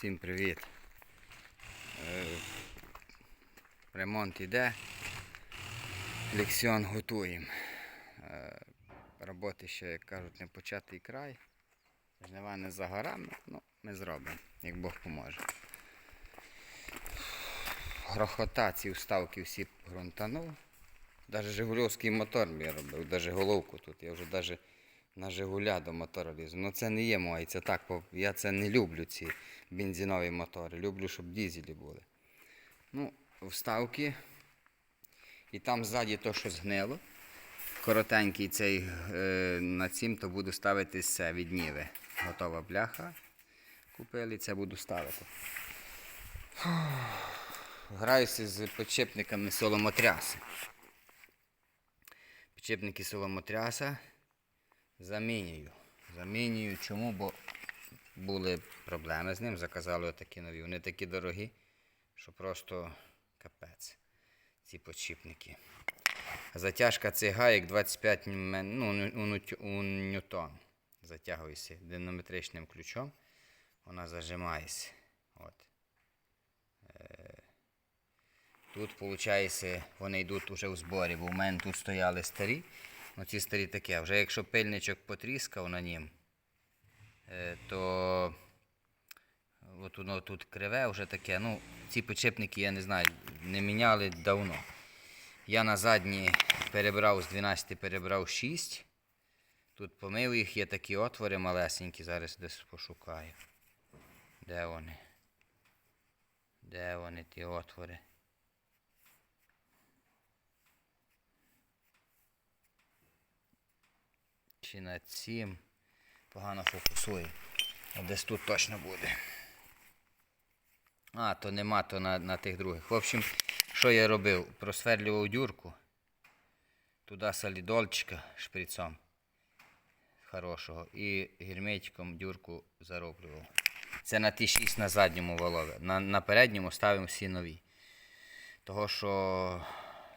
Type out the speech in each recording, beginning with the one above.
Всім привіт. Е, Ремонт іде. Лексіон готуємо. Е, Роботи ще, як кажуть, не початий край. Жнива не за горами, ну, ми зробимо, як Бог поможе. Грохота ці вставки всі грунтанув. Навіть Жигульовський мотор я робив, навіть головку тут. Я вже навіть на Жигуля до мотора лізу. Ну це не є моє, так. Я це не люблю, ці бензинові мотори. Люблю, щоб дізелі були. Ну, вставки. І там ззаді то, що згнило. Коротенький цей е, на цім, то буду ставити все від Ніви. Готова бляха. Купили, це буду ставити. Граюся з підчепниками соломотряси. Підчепники соломотряса замінюю. Замінюю. Чому? Бо були проблеми з ним, заказали отакі нові. Вони такі дорогі, що просто капець. Ці підшипники. Затяжка цих гаєк 25 ну, у, у ньютон. Затягується динаметричним ключом. Вона зажимається. От. Е, Тут, виходить, вони йдуть уже в зборі, бо в мене тут стояли старі. Ну, ці старі таке. Вже якщо пильничок потріскав на нім, е, то от воно тут криве вже таке. Ну, ці підшипники, я не знаю, не міняли давно. Я на задні перебрав з 12, перебрав 6. Тут помив їх, є такі отвори малесенькі, зараз десь пошукаю. Де вони? Де вони, ті отвори? Чи на цім? Погано фокусує. Десь тут точно буде. А, то нема, то на, на тих других. В общем, що я робив? Просверлював дюрку. Туди солідольчика шприцом хорошого. І герметиком дюрку зароблював. Це на ті 6 на задньому валові. На, на передньому ставимо всі нові. Того, що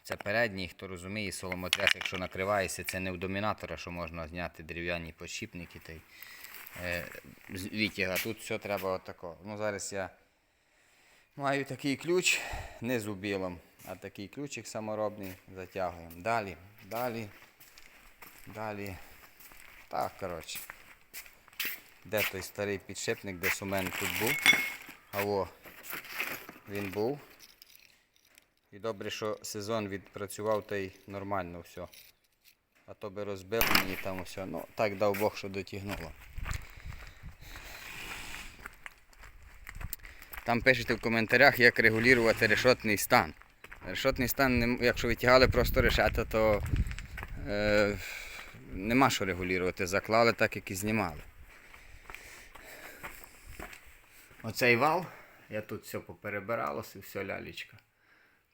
це передній, хто розуміє, соломотряс, якщо накривається, це не в домінатора, що можна зняти дерев'яні подшипники та й е, з вітяга. Тут все треба отако. Ну, зараз я маю такий ключ, не з убілом, а такий ключик саморобний затягуємо. Далі, далі, далі. Так, коротше. Де той старий підшипник, десь у мене тут був. Алло, він був. І добре, що сезон відпрацював та й нормально все. А то би розбив мені там все. Ну, так дав Бог, що дотягнуло. Там пишете в коментарях, як регулювати решотний стан. Решотний стан, якщо витягали просто решета, то е, нема що регулювати. Заклали так, як і знімали. Оцей вал, я тут все поперебиралося, все лялечка.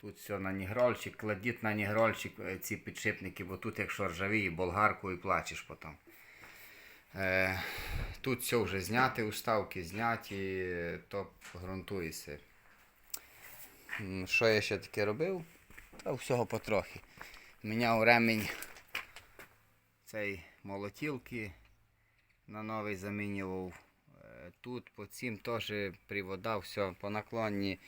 Тут все на нігрольчик, кладіть на нігрольчик е, ці підшипники, бо тут якщо ржавіє, болгарку і плачеш потім. Е, тут все вже зняти, уставки зняті, то ґрунтується. Що я ще таке робив? Та всього потрохи. Міняв ремінь цей молотілки на новий замінював. Е, Тут по цим теж привода, все по наклонні.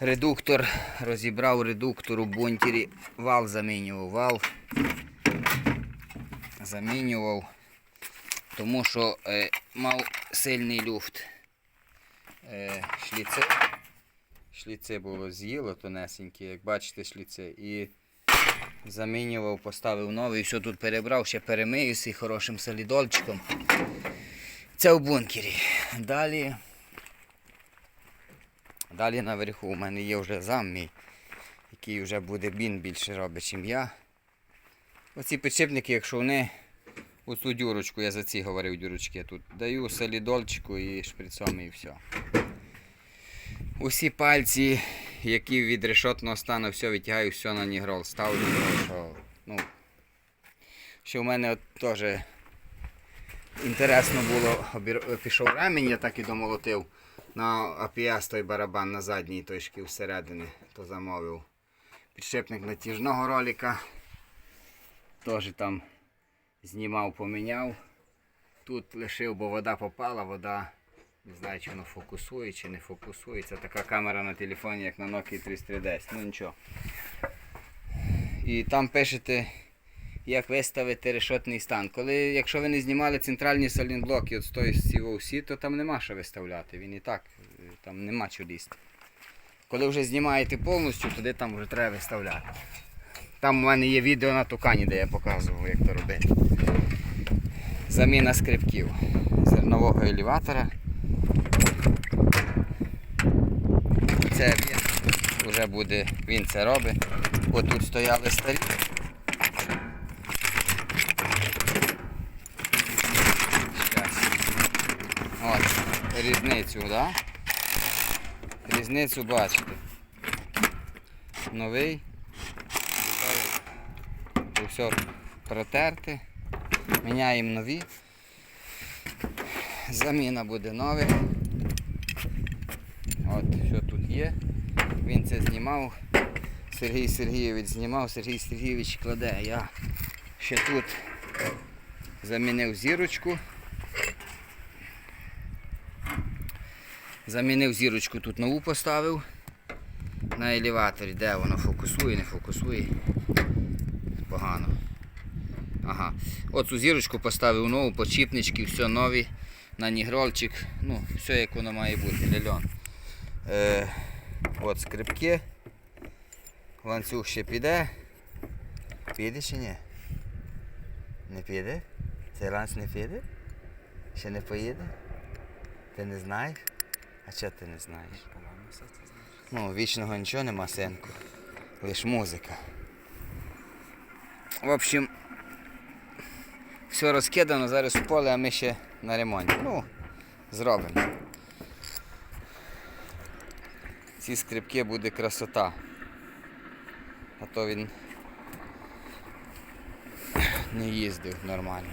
Редуктор розібрав редуктор у бунтері, вал замінював, вал замінював, тому що е, мав сильний люфт. Е, шліци, шліци було з'їло тонесенькі, як бачите, шліци. І замінював, поставив новий, все тут перебрав, ще перемиюся і хорошим солідольчиком. Це в бункері. Далі. Далі наверху у мене є вже зам мій, який вже буде він більше робить, ніж я. Оці підшипники, якщо вони оцю дюрочку, я за ці говорив дюрочки, тут даю солідольчику і шприцом і все. Усі пальці, які від решотного стану, все витягаю, все на нігрол ставлю, що, ну, що в мене от теж інтересно було, пішов ремінь, я так і домолотив. На APS той барабан на задній шків всередині, то замовив. Підшипник натяжного ролика. Теж там знімав, поміняв. Тут лишив, бо вода попала, вода Не знаю, чи воно фокусує, чи не фокусує. Це така камера на телефоні, як на Nokia 3310. Ну нічого. І там пишете, як виставити решотний стан. Коли, якщо ви не знімали центральні салінблоки от з тої CVC, то там нема що виставляти. Він і так, е, там нема що лізти. Коли вже знімаєте повністю, туди там вже треба виставляти. Там у мене є відео на тукані, де я показував, як то робити. Заміна скрипків зернового елеватора. Це він вже буде, він це робить. От тут стояли старі. От, різницю, да? Різницю бачите. Новий. Все протерти. Міняємо нові. Заміна буде нових. От, що тут є. Він це знімав. Сергій Сергійович знімав, Сергій Сергійович кладе. Я ще тут замінив зірочку. Замінив зірочку, тут нову поставив. На елеваторі, де воно фокусує, не фокусує. Погано. Ага. Оцю зірочку поставив нову, почіпнички, все нові. На нігрольчик. Ну, все як воно має бути, лельон. Е, от скрипки. Ланцюг ще піде. Піде чи ні? Не піде? Цей ланц не піде? Ще не поїде? Ти не знаєш? А чого ти не знаєш? Ну, вічного нічого нема, синку. Лиш музика. В общем, все розкидано, зараз у поле, а ми ще на ремонті. Ну, зробимо. Ці скрипки буде красота. А то він не їздив нормально.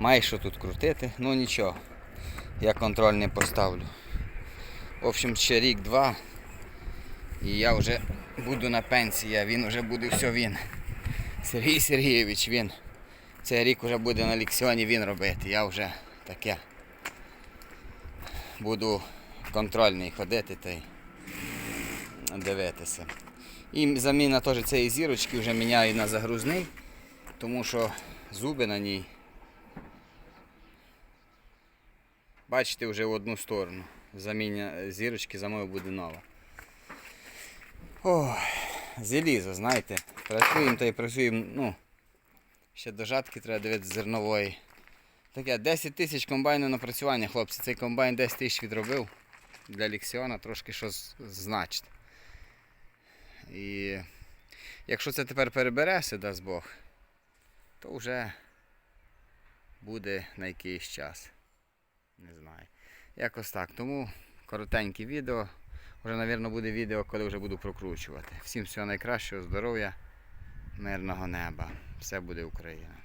Має що тут крутити, ну нічого. Я контроль не поставлю. В общем, ще рік-два. І я вже буду на пенсії, а він вже буде все він. Сергій Сергійович, він. Цей рік вже буде на ліксіоні він робити. Я вже таке буду контрольний ходити та й дивитися. І заміна теж цієї зірочки вже міняю на загрузний, тому що зуби на ній. Бачите, вже в одну сторону. Заміна зірочки за мною буде нова. Ой, залізо, знаєте. Працюємо та й працюємо, ну, ще до жатки треба дивитися зернової. Таке 10 тисяч комбайну напрацювання, хлопці. Цей комбайн 10 тисяч відробив для ліксіона, трошки щось значить. І якщо це тепер перебереся, дасть Бог, то вже буде на якийсь час. Не знаю. Якось так. Тому коротеньке відео. Вже, мабуть, буде відео, коли вже буду прокручувати. Всім всього найкращого, здоров'я, мирного неба. Все буде Україна.